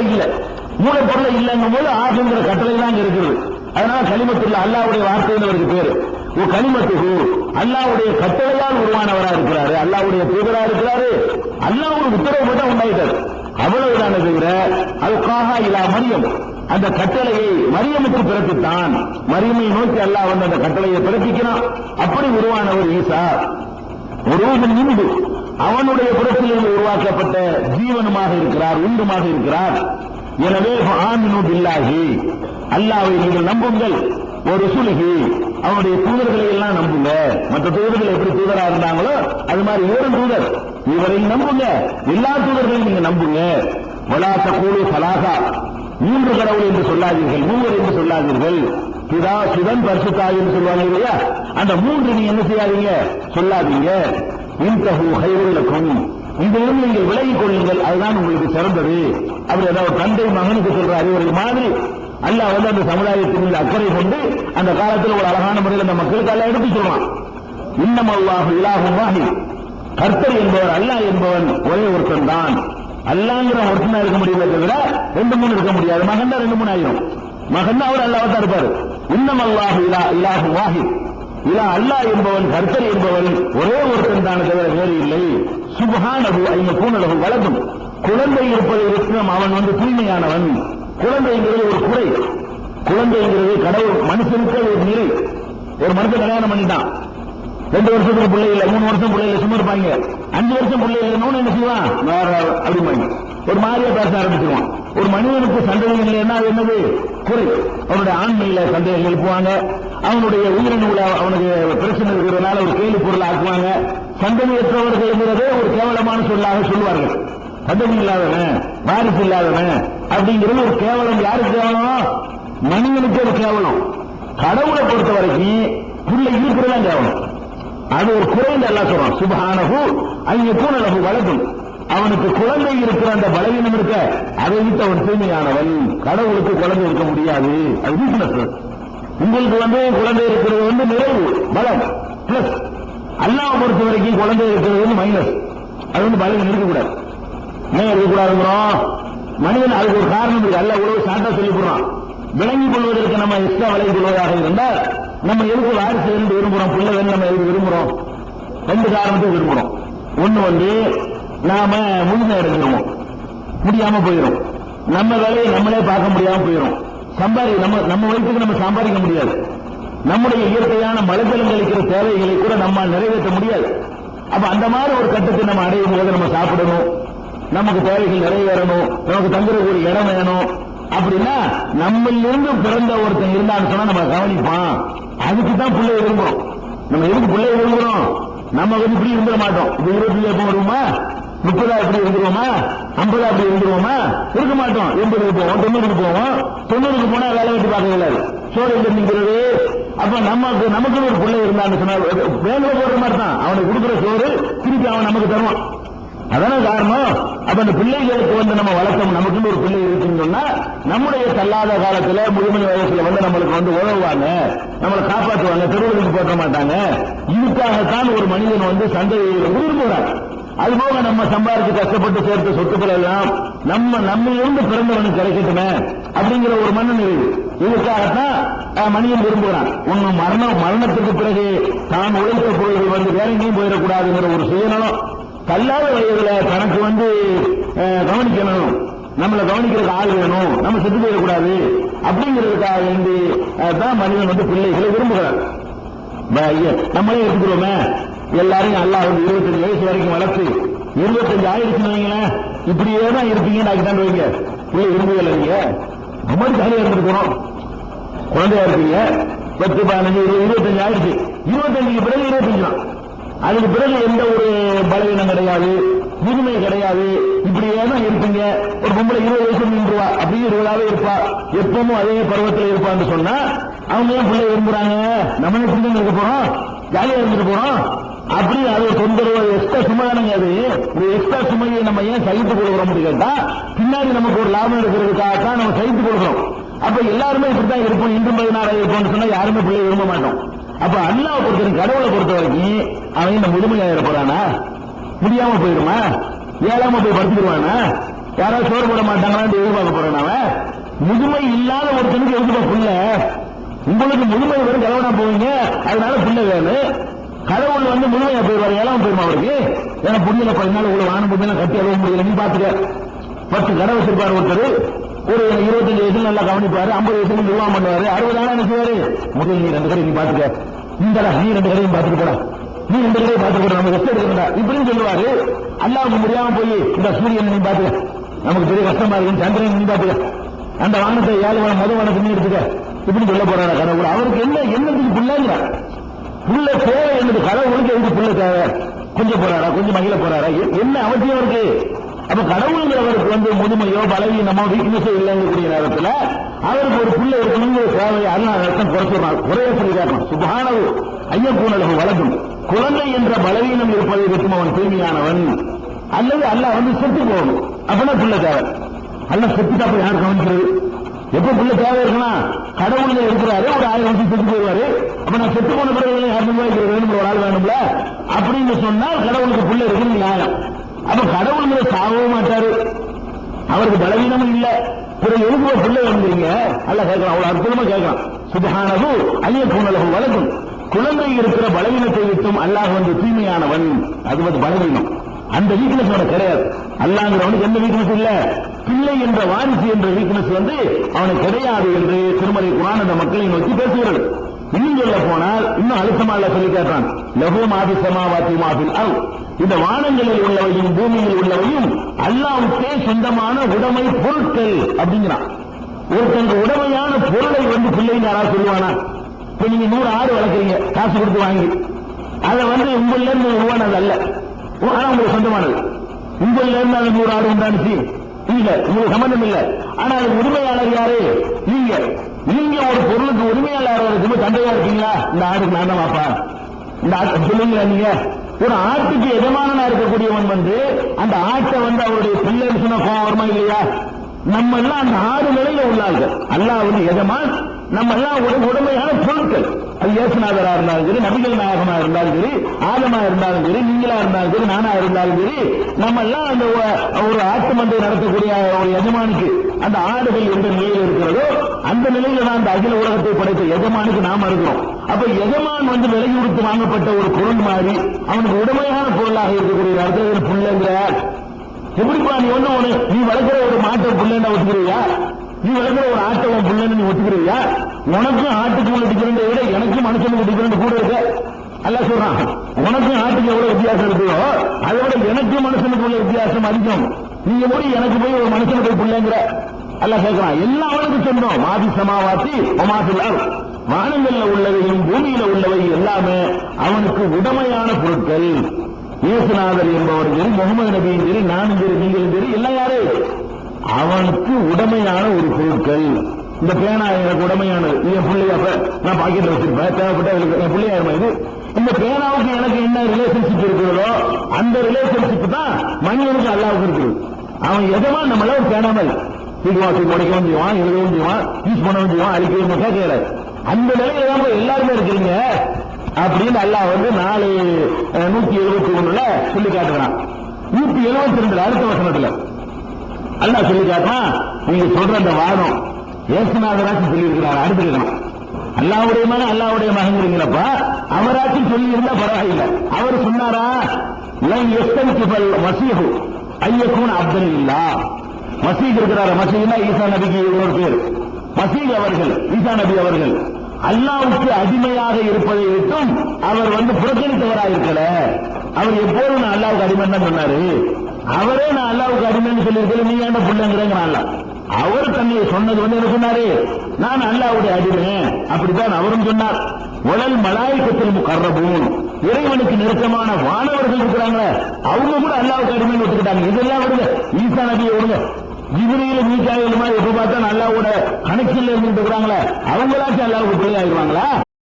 மூலப்பொருளை இல்லை. மூலப்பொருளை இல்லைங்கும் போது ஆகுங்கிற கட்டளை தான் இருக்குது. அதனால கலிமத்துள்ள அல்லாவுடைய வார்த்தையில் அவருக்கு பேரு. ஓ கலிமத்துகு அல்லாவுடைய கட்டளையால் உருவானவரா இருக்கிறாரு. அல்லாவுடைய தூதரா இருக்கிறாரு. அல்லா ஒரு உத்தரவு மட்டும் உண்டாயிட்டாரு. அவ்வளவுதான தவிர அதுக்காக இலா மரியம். அந்த கட்டளையை மரியமுக்கு பிறப்பித்தான். மரியமை நோக்கி அல்லாஹ் வந்து அந்த கட்டளையை பிறப்பிக்கிறான். அப்படி உருவானவர் ஈசா. ஒருவன் இந்து அவனுடைய புறத்திலிருந்து உருவாக்கப்பட்ட ஜீவனுமாக இருக்கிறார் உண்டுமாக இருக்கிறார். எனவே ஆமினு பில்லாஹி. அல்லாவை நீங்கள் நம்புங்கள். ஒரு சுலுகி. அவனுடைய தூதர்களை எல்லாம் நம்புங்க. மற்ற தூதர்கள் எப்படி தூதரா இருந்தாங்களோ அது மாதிரி இவரும் தூதர். இவரையும் நம்புங்க. எல்லா தூதர்களையும் நீங்க நம்புங்க. வலாச கூலு சலாசா. மூன்று கடவுள் என்று சொல்லாதீர்கள். மூவர் என்று சொல்லாதீர்கள். பிதா சிவன் பரிசுத்தாய் என்று சொல்லுவாங்க இல்லையா? அந்த மூன்று நீங்க என்ன செய்யாதீங்க? சொல்லாதீங்க. இன்தகு ஹைருலக்கும் இதிலிருந்து நீங்கள் விலகிக் கொள்ளுங்கள். அதுதான் உங்களுக்கு சிறந்தது. அப்படி ஏதாவது தந்தை மகனுக்கு சொல்ற அறிவுரை மாதிரி அல்லாஹ் வந்து அந்த சமுதாயத்தின் மீது அக்கறை கொண்டு அந்த காலத்தில் ஒரு அழகான முறையில் அந்த மக்களுக்கு அல்ல எடுத்து சொல்றான். இன்னம் அல்லாஹ் இலாகும் வாஹி. கர்த்தர் என்பவர் அல்லாஹ் என்பவன் ஒரே ஒருத்தன் தான். அல்லாங்கிற ஒருத்தனா இருக்க முடியல தவிர ரெண்டு மூணு இருக்க முடியாது. மகன் ரெண்டு மூணு ஆயிரும். மகன் அவர் அல்லாவா தான் இருப்பாரு. இன்னம் அல்லாஹ் இலா இலாஹு வாஹி. இலா அல்லா என்பவன் கர்த்தர் என்பவன் ஒரே ஒருத்தன் தான் தவிர வேறு இல்லை. சுபஹானஹு ஐந்து கூணலகு வளர்ந்தும் குழந்தை இருப்பதை விருப்பம் அவன் வந்து தூய்மையானவன். குழந்தைங்கிறது ஒரு குறை. குழந்தைங்கிறது கடவுள் மனுஷனுக்கு ஒரு நிலை ஒரு மனுஷன் கல்யாணம் பண்ணிட்டான். ரெண்டு வருஷத்துக்கு பிள்ளை இல்லை மூணு வருஷம் பிள்ளை இல்லை சும்மா இருப்பாங்க. அஞ்சு வருஷம் பிள்ளை இல்லைன்னு என்ன செய்வான்? வேற அப்படிம்பாங்க. ஒரு மாதிரியா பேச ஆரம்பிச்சிருவான். ஒரு மனிதனுக்கு சந்தேகம் இல்லைன்னா அது என்னது? குறை. அவனுடைய ஆண்மையில சந்தேகம் எழுப்புவாங்க. அவனுடைய உயிரினவுல அவனுக்கு பிரச்சனை இருக்கிறதுனால ஒரு கேள்வி பொருள் ஆக்குவாங்க. சந்தேகத்தவர்கள்ங்கிறதே ஒரு கேவலமான சொல்லாக சொல்லுவார்கள். பதவி இல்லாதவன் வாரிசு இல்லாதவன் அப்படிங்கிறது ஒரு கேவலம். யாருக்கு கேவலம்? மனிதனுக்கு ஒரு கேவலம். கடவுளை பொறுத்த வரைக்கும் பிள்ளை இருக்கிறதா கேவலம். அது ஒரு குறைந்த எல்லாம் சொல்றான். சுபஹானஹு அங்கே பூனலகு வழக்கம் அவனுக்கு குழந்தை இருக்கிற அந்த பலவீனம் இருக்க அதை விட்டு அவன் தூய்மையானவன். கடவுளுக்கு குழந்தை இருக்க முடியாது. அது வீக்னஸ் உங்களுக்கு வந்து குழந்தை இருக்கிறது வந்து நிறைவு பலம் பிளஸ் அல்லாஹ் பொறுத்த வரைக்கும் குழந்தை இருக்கிறது வந்து மைனஸ் அது வந்து பலவீனம் இருக்கக்கூடாது. ஏன் இருக்கக்கூடாதுங்கிறோம் மனிதன் அதுக்கு ஒரு காரணம் இருக்கு. அல்ல உழவு சாட்டா சொல்லி போடுறான் விளங்கிக் கொள்வதற்கு நம்ம எக்ஸ்ட்ரா விளங்கிக் கொள்வதாக இருந்தால் நம்ம எதுக்கு வாரிசு இருந்து விரும்புறோம்? பிள்ளை வேணும் நம்ம எதுக்கு விரும்புறோம்? ரெண்டு காரணத்தை விரும்புறோம். ஒண்ணு வந்து நாம முழுமை அடைஞ்சிருவோம். முடியாம போயிடும் நம்ம வேலையை நம்மளே பார்க்க முடியாம போயிடும் சம்பாதி நம்ம நம்ம வயிற்றுக்கு நம்ம சம்பாதிக்க முடியாது. நம்முடைய இயற்கையான மலஜலம் கழிக்கிற தேவைகளை கூட நம்ம நிறைவேற்ற முடியாது. அப்ப அந்த மாதிரி ஒரு கட்டத்தை நம்ம அடையும் போது நம்ம சாப்பிடணும். நமக்கு தேவைகள் நிறைவேறணும் நமக்கு தங்குறதுக்கு ஒரு இடம் வேணும். அப்படின்னா நம்மளிருந்து பிறந்த ஒருத்தன் இருந்தான்னு சொன்னா நம்ம கவனிப்பான். அதுக்கு தான் பிள்ளை விரும்புறோம். நம்ம எதுக்கு பிள்ளை விரும்புறோம்? நம்ம வந்து இப்படி இருந்துட மாட்டோம். இது இருபத்தி எப்போ வருவோமா? முப்பதா இப்படி இருந்துருவோமா? ஐம்பதா அப்படி இருந்துருவோமா? இருக்க மாட்டோம். எண்பதுக்கு போவோம் தொண்ணூறுக்கு போவோம். தொண்ணூறுக்கு போனா வேலை வெட்டி பார்க்க இயலாது சோறு எங்க நிற்கிறது அப்ப நமக்கு நமக்கு ஒரு பிள்ளை இருந்தான்னு சொன்னா வேலை போடுற மாதிரி தான். அவனுக்கு கொடுக்குற சோறு திருப்பி அவன் நமக்கு தருவான். அதான காரணம்? அப்ப அந்த பிள்ளைகளுக்கு வந்து நம்ம வளர்த்தோம். நமக்குன்னு ஒரு பிள்ளை இருக்குன்னு சொன்னா நம்முடைய தள்ளாத காலத்துல முழுமணி வயசுல வந்து நம்மளுக்கு வந்து உதவுவாங்க. நம்மளை காப்பாற்றுவாங்க. தெருவுகளுக்கு போட்ட மாட்டாங்க. இதுக்காகத்தான் ஒரு மனிதன் வந்து சந்தையை விரும்புகிறார் அதுபோக நம்ம சம்பாதிச்சு கஷ்டப்பட்டு சேர்த்த சொத்துக்கள் எல்லாம் நம்ம நம்ம இருந்து பிறந்தவனுக்கு கிடைக்கட்டுமே அப்படிங்கிற ஒரு மன்னன் இதுக்காகத்தான் மனிதன் விரும்புகிறான். ஒன்னு மரணம் மரணத்துக்கு பிறகு தான் உழைத்த பொருள்கள் வந்து வேற எங்கேயும் போயிடக்கூடாதுங்கிற ஒரு சுயநலம். கல்லாத வயதுல தனக்கு வந்து கவனிக்கணும். நம்மளை கவனிக்கிறதுக்கு ஆள் வேணும். நம்ம செத்து போயிடக்கூடாது. அப்படிங்கிறதுக்காக வேண்டி தான் மனிதன் வந்து பிள்ளைகளை விரும்புகிறார். ப- நம்மளே எடுத்துக்கிறோமே. எல்லாரையும் நல்லா வந்து இருபத்தஞ்சு வயசு வரைக்கும் வளர்த்து இருபத்தஞ்சு ஆயிடுச்சுன்னு வைங்களேன் இப்படியே தான் இருப்பீங்கன்னு ஆக்கிட்டான்னு வைங்க. பிள்ளை விரும்புவதில்லை நீங்க. ரொம்ப ஜாலியா இருந்துட்டு குழந்தையா இருப்பீங்க. பத்து பதினஞ்சு இருபத்தஞ்சு ஆயிடுச்சு. இருபத்தஞ்சுக்கு பிறகு இருபத்தஞ்சு தான் அதுக்கு பிறகு எந்த ஒரு பலவீனம் கிடையாது உரிமை கிடையாது. இப்படியே தான் இருப்பீங்க. ஒரு பொம்பளை இருபது வயசு நின்றுவா அப்படியே இருபதாவே இருப்பா எப்பவும் அதே பருவத்தில் இருப்பான்னு சொன்னா அவங்க ஏன் பிள்ளை விரும்புறாங்க? நம்ம எப்படி இருக்க போறோம்? ஜாலியா இருந்துட்டு போறோம். அப்படி அது தொந்தரவு எக்ஸ்ட்ரா சுமைதானேங்க அது. ஒரு எக்ஸ்ட்ரா சுமையை நம்ம ஏன் சகித்து கொடுக்குறோம்னு கேட்டா பின்னாடி நமக்கு ஒரு லாபம் இருக்கிறதுக்காக தான் நம்ம சகித்துக் கொடுக்குறோம் அப்ப எல்லாருமே இப்படித்தான் இருப்போம். இன்றும் பதினாறு இருப்போம்னு சொன்னா யாருமே பிள்ளை விரும்ப மாட்டோம். அப்ப அல்லாஹ் பொறுத்தவரைக்கும் கடவுளை பொறுத்த வரைக்கும் அவன் இந்த முழுமையாயிட போறானா? முடியாம போயிடுமா ஏழாம போய் படுத்துக்கிடுவானா? யாராவது சோறு போட மாட்டாங்களான்னு எதிர்பார்க்க போறான் அவன்? முதுமை இல்லாத ஒருத்தனுக்கு எதுக்கு புள்ள? உங்களுக்கு முதுமை வரும் கடவுளா போவீங்க அதனால புள்ள வேணும். கடவுள் வந்து முழுமையா போயிருவாரு ஏழாம் போயிருமா அவருக்கு? ஏன்னா புண்ணியில பதினாலு இவ்வளவு வானம் புண்ணியம் கட்டி அளவு முடியல நீ பாத்துக்க. பத்து கடவுள் வச்சிருப்பாரு ஒருத்தர். ஒரு இருபத்தஞ்சு வயசுல நல்லா கவனிப்பாரு ஐம்பது வயசுல நிர்வாகம் பண்ணுவாரு அறுபதாயிரம் என்ன செய்வாரு? முதல் நீ ரெண்டு கடையும் பாத்துக்க இந்தடா நீ ரெண்டு கடையும் பாத்துட்டு போடா. நீ ரெண்டு கடையும் பாத்துட்டு போட நம்ம ரெஸ்ட் எடுக்கணும்டா. இப்படின்னு சொல்லுவாரு. அல்லாவுக்கு முடியாம போய் இந்த சூரியன் நீ பாத்துக்க நமக்கு பெரிய கஷ்டமா இருக்கு சந்திரன் நீ பாத்துக்க அந்த வானத்தை ஏழு வானம் மது வானத்தை நீ எடுத்துக்க. இப்படின்னு சொல்ல போறாரு கடவுள்? அவருக்கு என்ன என்னத்துக்கு பிள்ளைங்கிறார் புள்ள தேவை என்னது? கடவுளுக்கு எதுக்கு புள்ள தேவை? கொஞ்சம் போறாரா? கொஞ்சம் மகிழ போறாரா? என்ன அவசியம் இருக்கு அப்ப கடவுளுங்கிறவருக்கு வந்து முதுமையோ பலவீனமோ வீக்னஸோ இல்லைங்கக்கூடிய நேரத்துல அவருக்கு ஒரு பிள்ளை இருக்கணுங்கிற சேவையை அல்லா ரத்தம் குறைச்சிடலாம் குறைய சொல்லி கேட்கணும் சுபானவு ஐயப்பூனலகு வளர்ந்து குழந்தை என்ற பலவீனம் இருப்பதை விட்டும் அவன் தூய்மையானவன்? அல்லது அல்லாஹ் வந்து செத்து போகணும். அப்படின்னா பிள்ளை தேவை. அல்ல செத்துட்டா போய் யார் கவனிக்கிறது? எப்ப பிள்ளை தேவை இருக்குன்னா கடவுள்ல இருக்கிறாரு ஒரு ஆயிரம் வருஷம் செத்து போயிடுவாரு. அப்ப நான் செத்து போன பிறகு யாரும் வேணும் ஒரு ஆள் வேணும்ல? அப்படின்னு சொன்னால் கடவுளுக்கு பிள்ளை இருக்குன்னு நியாயம். அப்ப கடவுள் மேல சாகவும் மாட்டாரு. அவருக்கு பலவீனமும் இல்ல. பிறகு எதுக்கு பிள்ளை வந்துறீங்க அல்ல கேட்கலாம் அவ்வளவு அற்புதமா கேட்கலாம் சுபஹானகு ஐய பூனலகு வழக்கும் குழந்தை இருக்கிற பலவீனத்தை விட்டும் அல்லாஹ் வந்து தூய்மையானவன். அது வந்து பலவீனம். அந்த வீக்னஸ் அவனுக்கு கிடையாது. அல்லாங்கிறவனுக்கு எந்த வீக்னஸ் இல்ல. பிள்ளை என்ற வாரிசு என்ற வீக்னஸ் வந்து அவனுக்கு கிடையாது என்று திருமலை குரான் அந்த மக்களை நோக்கி பேசுகிறது. இன்னும் சொல்ல போனால் இன்னும் அழுத்தமா இல்ல சொல்லி கேட்டான் லகு மாதி சமாவாத்தி மாபில் அருள் இந்த வானங்களில் உள்ளவையும் பூமியில் உள்ளவையும் அல்லாவுக்கே சொந்தமான உடைமை பொருட்கள் அப்படிங்கிறான். ஒருத்தங்க உடைமையான பொருளை வந்து பிள்ளைங்க யாராவது சொல்லுவானா? இப்ப நீங்க நூறு ஆடு வளர்க்குறீங்க காசு கொடுத்து வாங்கி. அதை வந்து உங்கள்ல இருந்து உருவானது அல்ல. ஆனா உங்களுக்கு சொந்தமானது. உங்கள்ல இருந்து அந்த நூறு ஆடு உண்டானுச்சு. இல்ல உங்களுக்கு சம்பந்தம் இல்ல. ஆனா அது உரிமையாளர் யாரு? நீங்க. நீங்க ஒரு பொருளுக்கு உரிமையாளர் இருக்கும்போது தந்தையா இருக்கீங்களா? இந்த ஆடுக்கு நான் தான் வாப்பா. இந்த ஆட்டு சொல்லுங்களா நீங்க? ஒரு ஆட்டுக்கு எஜமானனா இருக்கக்கூடியவன் வந்து அந்த ஆட்டை வந்து அவருடைய பிள்ளைன்னு சொன்ன கோபம் வருமா இல்லையா? நம்ம எல்லாம் அந்த ஆறு நிலையில உள்ளார்கள். அல்லாஹ் வந்து எஜமான் நம்ம எல்லாம் ஒரு உடமையான பொருட்கள். அது இயேசுநாதரா இருந்தாலும் சரி நபிகள் நாயகமா இருந்தாலும் சரி ஆதமா இருந்தாலும் சரி நீங்களா இருந்தாலும் சரி நானா இருந்தாலும் சரி நம்ம எல்லாம் அந்த ஒரு ஆட்டு மந்தை நடத்தக்கூடிய ஒரு எஜமானுக்கு அந்த ஆடுகள் எந்த நிலையில் இருக்கிறதோ அந்த நிலையில தான் அந்த அகில உலகத்தை படைத்த எஜமானுக்கு நாம இருக்கிறோம். அப்ப எஜமான் வந்து விலகி கொடுத்து வாங்கப்பட்ட ஒரு பொருள் மாதிரி அவனுக்கு உடமையான பொருளாக இருக்கக்கூடிய இடத்துல புள்ளங்கிற எப்படிப்பா நீ ஒண்ணு ஒண்ணு? நீ வளர்க்கிற ஒரு மாட்டை புள்ளன்னு ஒத்துக்கிறியா நீ வளர்க்கிற ஒரு ஆட்டை உன் புள்ளன்னு நீ ஒத்துக்கிறியா உனக்கும் ஆட்டுக்கு உள்ள விட எனக்கும் மனுஷனுக்கு டிஃபரெண்ட் கூட இருக்க. அல்ல சொல்றான் உனக்கும் ஆட்டுக்கு எவ்வளவு வித்தியாசம் இருக்குதோ அதை விட எனக்கும் மனுஷனுக்கு உள்ள வித்தியாசம் அதிகம். நீங்க போய் எனக்கு போய் ஒரு மனுஷனுக்கு போய் புள்ளங்கிற? அல்ல கேட்கறான் எல்லா அவனுக்கு சொன்னோம் மாதி சமாவாசி ஒமாசில் வானங்கள்ல உள்ளவையும் பூமியில உள்ளவை எல்லாமே அவனுக்கு உடமையான பொருட்கள். இயேசுநாதர் என்பவர் சரி முகமது நபியும் சரி நானும் சரி நீங்களும் சரி எல்லாம் யாரு அவனுக்கு உடமையான ஒரு பொருட்கள். இந்த பேனா எனக்கு உடமையானது. என் பிள்ளையாப்ப நான் பாக்கெட்ல வச்சிருப்பேன். தேவைப்பட்ட எனக்கு என் பிள்ளையா இது? இந்த பேனாவுக்கு எனக்கு என்ன ரிலேஷன்ஷிப் இருக்கிறதோ அந்த ரிலேஷன்ஷிப் தான் மனிதனுக்கு அல்லாவுக்கு இருக்குது. அவன் எதமா நம்மள ஒரு பேனாமல் மாதிரி. முடிக்கவும் செய்வான் எழுதவும் செய்வான் யூஸ் பண்ணவும் செய்வான் அழிக்கவும் கேட்கல. அந்த நிலையில தான் எல்லாருமே இருக்கிறீங்க. அப்படின்னு அல்லாஹ் வந்து நாலு நூத்தி எழுபத்தி ஒண்ணுல சொல்லி காட்டுறான். நூத்தி எழுபத்தி ரெண்டுல அடுத்த வசனத்துல. அல்லாஹ் சொல்லி காட்டுறான் நீங்க சொல்ற அந்த வாதம் ஏசுநாதராச்சும் சொல்லி இருக்கிறார் அடுத்துக்கலாம் அல்லாவுடைய மகன் அல்லாவுடைய மகங்கிறீங்களப்பா அவராச்சும் சொல்லி இருந்தா பரவாயில்லை. அவர் சொன்னாரா? லன் எஸ்தன்கிபல் மசீஹு ஐயக்கூன் அப்தன் இல்லா. மசீக் இருக்கிறார்? மசீனா ஈசா நபிக்கு ஒரு பேர். மசீக் அவர்கள் ஈசா நபி அவர்கள். அல்லாவுக்கு அடிமையாக இருப்பதை விட்டும் அவர் வந்து புறக்கணித்தவராக இருக்கல அவர் எப்போதும் நான் அல்லாவுக்கு அடிமைன்னு தான் சொன்னாரு. அவரே நான் அல்லாவுக்கு அடிமைன்னு சொல்லியிருக்கேன் நீ ஏன்டா புள்ளங்கிறேங்க அவர் தன்னை சொன்னது வந்து என்ன சொன்னாரு? நான் அல்லாவுடைய அடிமை அப்படித்தான் அவரும் சொன்னார். உடல் மலாயக்கத்தில் கர்றபூன் இறைவனுக்கு நெருக்கமான வானவர்கள் இருக்கிறாங்க அவங்க கூட அல்லாவுக்கு அடிமைன்னு ஒத்துக்கிட்டாங்க. இதெல்லாம் விடுங்க ஈசா நபியை விடுங்க. ஜிபிரியில மீக்காயில் எப்ப பார்த்தா அல்லாவோட கணக்கில் இருந்துட்டு இருக்கிறாங்களே அவங்களாச்சும் எல்லாருக்கும் பிள்ளை ஆயிடுவாங்களா?